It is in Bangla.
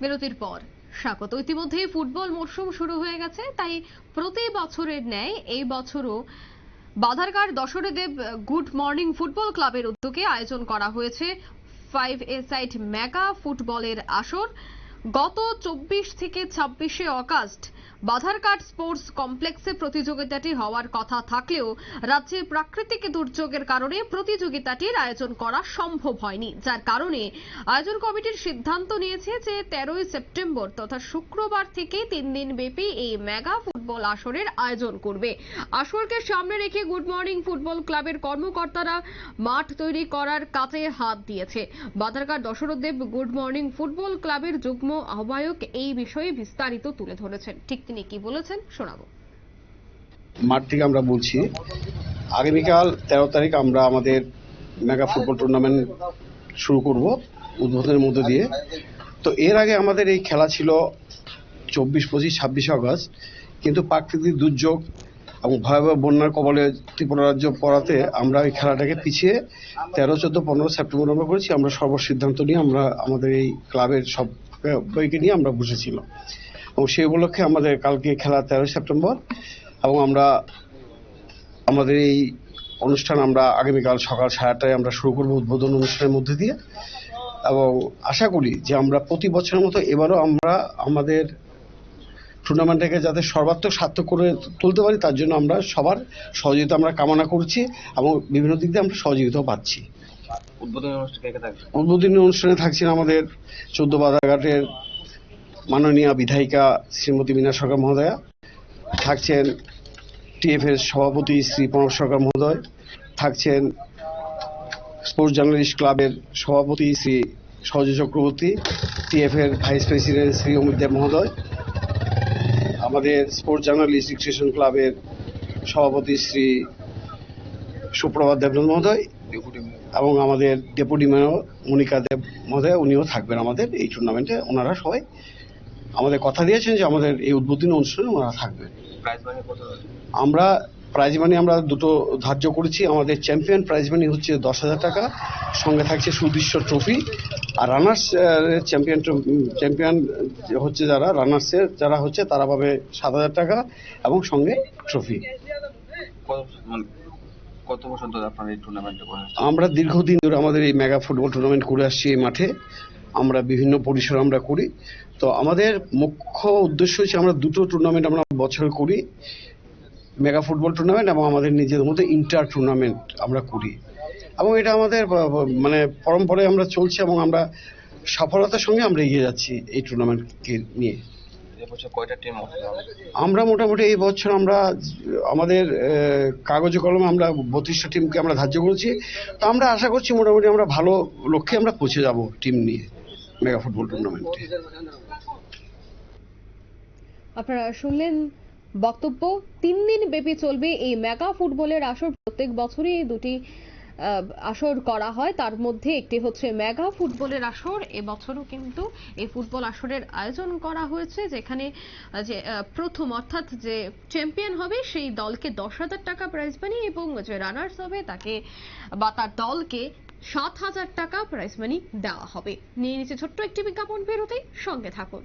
বিরতির পর। স্বাগত। ইতিমধ্যেই ফুটবল মরশুম শুরু হয়ে গেছে, তাই প্রতি বছরের ন্যায় এই বছরও বাধারকার দশরে দেব গুড মর্নিং ফুটবল ক্লাবের উদ্যোগে আয়োজন করা হয়েছে। ফাইভ এ সাইড মেগা ফুটবলের আসর। গত চব্বিশ থেকে ছাব্বিশে অগাস্ট বাধারকাট স্পোর্টস কমপ্লেক্সে প্রতিযোগিতাটি হওয়ার কথা থাকলেও রাজ্যে প্রাকৃতিক দুর্যোগের কারণে প্রতিযোগিতাটির আয়োজন করা সম্ভব হয়নি, যার কারণে আয়োজন কমিটির সিদ্ধান্ত নিয়েছে যে তেরোই সেপ্টেম্বর তথা শুক্রবার থেকে তিন দিন ব্যাপী এই মেগা ফুটবল আসরের আয়োজন করবে। আসরকে সামনে রেখে গুড মর্নিং ফুটবল ক্লাবের কর্মকর্তারা মাঠ তৈরি করার কাজে হাত দিয়েছে। বাধারকার Dasharath Deb good morning football ক্লাবের যুগ্ম আহ্বায়ক এই বিষয়ে বিস্তারিত তুলে ধরেছেন। ঠিক তিনি কি বলেছেন, শোনাবো। মাঠ থেকে আমরা বলছি, আগামীকাল তেরো তারিখ আমরা আমাদের মেগা ফুটবল টুর্নামেন্ট শুরু করব উদ্বোধনের মধ্যে দিয়ে। তো এর আগে আমাদের এই খেলা ছিল চব্বিশ, পঁচিশ, ছাব্বিশে আগস্ট, কিন্তু প্রাকৃতিক দুর্যোগ এবং ভয়াবহ বন্যার কবলে ত্রিপুরা রাজ্য পড়াতে আমরা এই খেলাটাকে পিছিয়ে তেরো, চোদ্দ, পনেরো সেপ্টেম্বর আমরা করেছি। আমরা সর্বসিদ্ধান্ত নিয়ে আমরা আমাদের এই ক্লাবের সব বইকে নিয়ে আমরা বসেছিলাম। এবং সেই উপলক্ষে আমাদের কালকে খেলা তেরোই সেপ্টেম্বর এবং আমরা, আমাদের এই অনুষ্ঠান আমরা আগামীকাল সকাল সাড়ে আটটায় আমরা শুরু করব উদ্বোধন অনুষ্ঠানের মধ্যে দিয়ে। এবং আশা করি যে আমরা প্রতি বছরের মতো এবারও আমরা আমাদের টুর্নামেন্টটাকে যাতে সর্বাত্মক সার্থক করে তুলতে পারি তার জন্য আমরা সবার সহযোগিতা আমরা কামনা করছি এবং বিভিন্ন দিক দিয়ে আমরা সহযোগিতাও পাচ্ছি। উদ্বোধনী অনুষ্ঠান থাকছেন আমাদের চোদ্দ বাজারঘাটের মাননীয় বিধায়িকা শ্রীমতী মীনা সরকার মহোদয়া থাকছেন টিএফের সভাপতি শ্রী প্রণব সরকার মহোদয় থাকছেন স্পোর্টস জার্নালিস্ট ক্লাবের সভাপতি শ্রী সহজ চক্রবর্তী টিএফের ভাইস প্রেসিডেন্ট শ্রী অমিত দেব মহোদয় আমাদের স্পোর্টস জার্নালিস্ট রিক্রিয়েশন ক্লাবের সভাপতি শ্রী সুপ্রভাত দেবনাথ মহোদয় ডেপুটি এবং আমাদের ডেপুটি মেয়র মনিকা দেব মহোদয় উনিও থাকবেন আমাদের এই টুর্নামেন্টে ওনারা সবাই আমাদের কথা দিয়েছেন যে আমাদের এই উদ্বোধনী অনুষ্ঠানে ওনারা থাকবেন। আমরা প্রাইজ মানি আমরা দুটো ধার্য করেছি। আমাদের চ্যাম্পিয়ন প্রাইজ মানি হচ্ছে দশ হাজার টাকা। সঙ্গে থাকছে সুদৃশ্য ট্রফি আর রানার্স চ্যাম্পিয়ন চ্যাম্পিয়ন হচ্ছে যারা রানার্সের যারা হচ্ছে তারা পাবে সাত হাজার টাকা এবং সঙ্গে ট্রফি কত মানে বছর ধরে আপনারা এই টুর্নামেন্টে আমরা দীর্ঘদিন ধরে আমাদের এই মেগা ফুটবল টুর্নামেন্ট করে আসছি এই মাঠে। আমরা বিভিন্ন পরিসর আমরা করি। তো আমাদের মুখ্য উদ্দেশ্য হচ্ছে আমরা দুটো টুর্নামেন্ট আমরা বছরে করি। মেগা ফুটবল টুর্নামেন্ট এবং আমাদের নিজেদের মধ্যে ইন্টার টুর্নামেন্ট আমরা করি। এবং এটা আমাদের মানে পরম্পরায় আমরা চলছি এবং আমরা সফলতার সঙ্গে আমরা এগিয়ে যাচ্ছি এই টুর্নামেন্টকে নিয়ে। আমরা মোটামুটি এই বছর আমরা আমাদের কাগজে কলমে আমরা বত্রিশটা টিমকে আমরা ধার্য করেছি। তো আমরা আশা করছি মোটামুটি আমরা ভালো লক্ষ্যে আমরা পৌঁছে যাব টিম নিয়ে মেগা ফুটবল টুর্নামেন্টে আপনারা শুনলেন বক্তব্য, তিন দিন ব্যাপী চলবে এই মেগা ফুটবলের আসর। প্রত্যেক বছরই এই দুটি আসর করা হয়। তার মধ্যে একটি হচ্ছে মেগা ফুটবলের আসর। এবছরও কিন্তু এই ফুটবল আসরের আয়োজন করা হয়েছে, যেখানে যে প্রথম অর্থাৎ যে চ্যাম্পিয়ন হবে সেই দলকে দশ হাজার টাকা প্রাইজ মানি এবং যে রানার্স হবে তাকে, বা তার দলকে সাত হাজার টাকা প্রাইজ মানি দেওয়া হবে। নিয়ে নিচে ছোট্ট একটি বিজ্ঞাপন বেরোতেই সঙ্গে থাকুন।